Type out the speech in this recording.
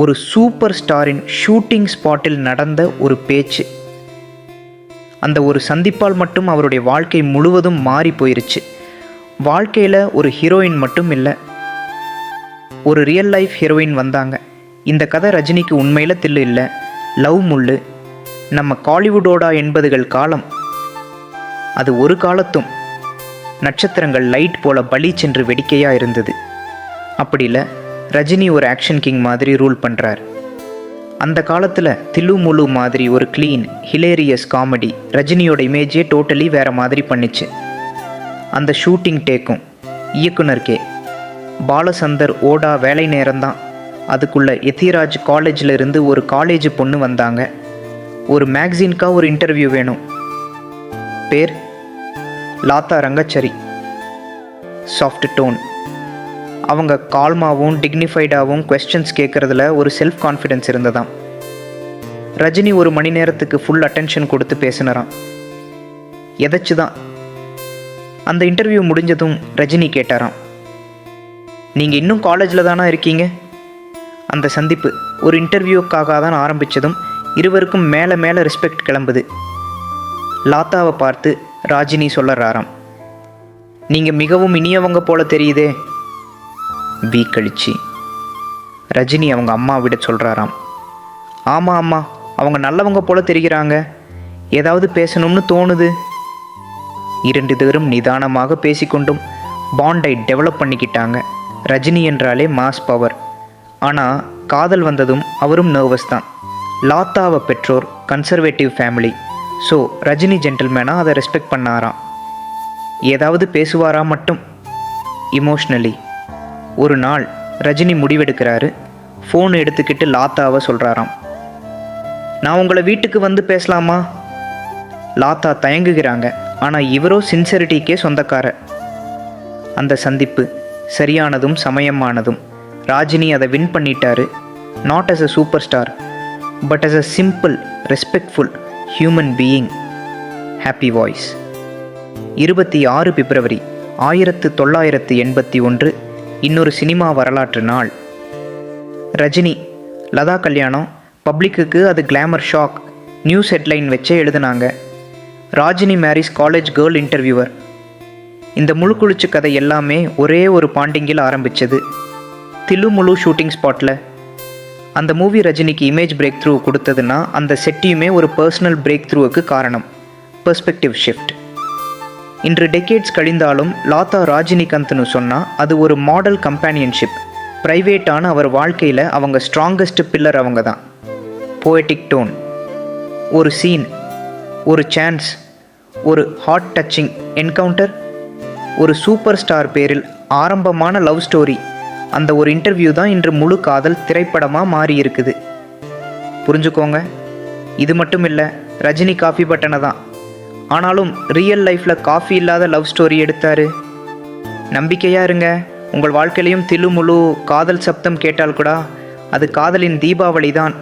ஒரு super ஸ்டாரின் shooting ஸ்பாட்டில் நடந்த ஒரு பேச்சு. அந்த ஒரு சந்திப்பால் மட்டும் அவருடைய வாழ்க்கை முழுவதும் மாறி போயிருச்சு. வாழ்க்கையில் ஒரு ஹீரோயின் மட்டும் இல்லை. ஒரு ரியல் லைஃப் ஹீரோயின் வந்தாங்க. இந்த கதை ரஜினிக்கு உண்மையில் தில்லு இல்லை. லவ் முள்ளு. நம்ம காலிவுடோடா எண்பதுகள் காலம். அது ஒரு காலத்தும் நட்சத்திரங்கள் லைட் போல பலி சென்று வெடிக்கையாக இருந்தது. அப்படி இல்லை. ரஜினி ஒரு ஆக்ஷன் கிங் மாதிரி ரூல் பண்ணுறார் அந்த காலத்தில் தில்லு முழு மாதிரி ஒரு க்ளீன் ஹிலேரியஸ் காமெடி ரஜினியோட இமேஜே டோட்டலி வேறு மாதிரி பண்ணிச்சு. அந்த ஷூட்டிங் டேக்கும் இயக்குனர் கே. பாலசந்தர் ஓடா வேலை நேரம்தான் அதுக்குள்ளே எத்திராஜ் காலேஜில் இருந்து ஒரு காலேஜ் பொண்ணு வந்தாங்க. ஒரு மேக்சின்க்கா ஒரு இன்டர்வியூ வேணும். பேர் லாத்தா ரங்கச்சரி. சாஃப்ட் டோன் அவங்க கால்மாவும் டிக்னிஃபைடாகவும் கொஸ்டின்ஸ் கேட்குறதுல ஒரு செல்ஃப் கான்ஃபிடென்ஸ் இருந்ததாம். ரஜினி ஒரு மணி நேரத்துக்கு ஃபுல் அட்டென்ஷன் கொடுத்து பேசினராம். எதாச்சு தான் அந்த இன்டர்வியூ முடிஞ்சதும் ரஜினி கேட்டாராம். நீங்கள் இன்னும் காலேஜில் தானா இருக்கீங்க? அந்த சந்திப்பு ஒரு இன்டர்வியூக்காக தான் ஆரம்பித்ததும் இருவருக்கும் மேலே மேலே ரெஸ்பெக்ட் கிளம்புது. லாத்தாவை பார்த்து ராஜினி சொல்லறாராம் நீங்கள் மிகவும் இனியவங்க போல தெரியுதே. வீ கழிச்சு ரஜினி அவங்க அம்மா விட சொல்கிறாராம் ஆமாம் அம்மா அவங்க நல்லவங்க போல தெரிகிறாங்க. ஏதாவது பேசணும்னு தோணுது. இரண்டு பேரும் நிதானமாக பேசிக்கொண்டும் பாண்டை டெவலப் பண்ணிக்கிட்டாங்க. ரஜினி என்றாலே மாஸ் பவர் ஆனால் காதல் வந்ததும் அவரும் நர்வஸ் தான். லாத்தாவை பெற்றோர் கன்சர்வேட்டிவ் ஃபேமிலி ஸோ ரஜினி ஜென்டில்மேனாக அதை ரெஸ்பெக்ட் பண்ணாராம். ஏதாவது பேசுவாரா மட்டும்? இமோஷ்னலி ஒரு நாள் ரஜினி முடிவெடுக்கிறாரு. ஃபோன் எடுத்துக்கிட்டு லாத்தாவை சொல்கிறாராம் நான் உங்களை வீட்டுக்கு வந்து பேசலாமா? லாத்தா தயங்குகிறாங்க. ஆனால் இவரோ சின்சரிட்டிக்கே சொந்தக்காரர் அந்த சந்திப்பு சரியானதும் சமயமானதும். ராஜினி அதை வின் பண்ணிட்டாரு. Not as a super star but as a simple respectful human being happy voice இருபத்தி ஆறு பிப்ரவரி ஆயிரத்து தொள்ளாயிரத்து எண்பத்தி ஒன்று இன்னொரு சினிமா வரலாற்று நாள். ரஜினி லதா கல்யாணம் பப்ளிக்குக்கு அது கிளாமர் ஷாக் நியூஸ் ஹெட்லைன் வச்சே எழுதுனாங்க. Rajini Mary's college girl interviewer இந்த முழுக்குளிச்சு கதை எல்லாமே ஒரே ஒரு பாண்டிங்கில் ஆரம்பிச்சது. தில்லுமுழு ஷூட்டிங் ஸ்பாட்டில் அந்த மூவி ரஜினிக்கு இமேஜ் பிரேக் த்ரூ கொடுத்ததுன்னா அந்த செட்டியுமே ஒரு பர்சனல் பிரேக் த்ரூவுக்கு காரணம். பெர்ஸ்பெக்டிவ் ஷிஃப்ட் இன்று டெக்கேட்ஸ் கழிந்தாலும் லாதா ராஜினிகாந்த்னு சொன்னால் அது ஒரு மாடல் கம்பேனியன்ஷிப் ப்ரைவேட்டான அவர் வாழ்க்கையில் அவங்க ஸ்ட்ராங்கஸ்ட் பில்லர் அவங்க தான். போயட்டிக் டோன் ஒரு சீன் ஒரு சான்ஸ் ஒரு ஹார்ட் டச்சிங் என்கவுண்டர் ஒரு சூப்பர் ஸ்டார் பேரில் ஆரம்பமான லவ் ஸ்டோரி அந்த ஒரு இன்டர்வியூ தான் இன்று முழு காதல் திரைப்படமாக மாறி இருக்குது புரிஞ்சுக்கோங்க. இது மட்டும் இல்லை ரஜினி காஃபி பட்டனை தான். ஆனாலும் ரியல் லைஃப்பில் காஃபி இல்லாத லவ் ஸ்டோரி எடுத்தார். நம்பிக்கையாக இருங்க. உங்கள் வாழ்க்கையிலையும் தில்லு முழு காதல் சப்தம் கேட்டால் கூட அது காதலின் தீபாவளி தான்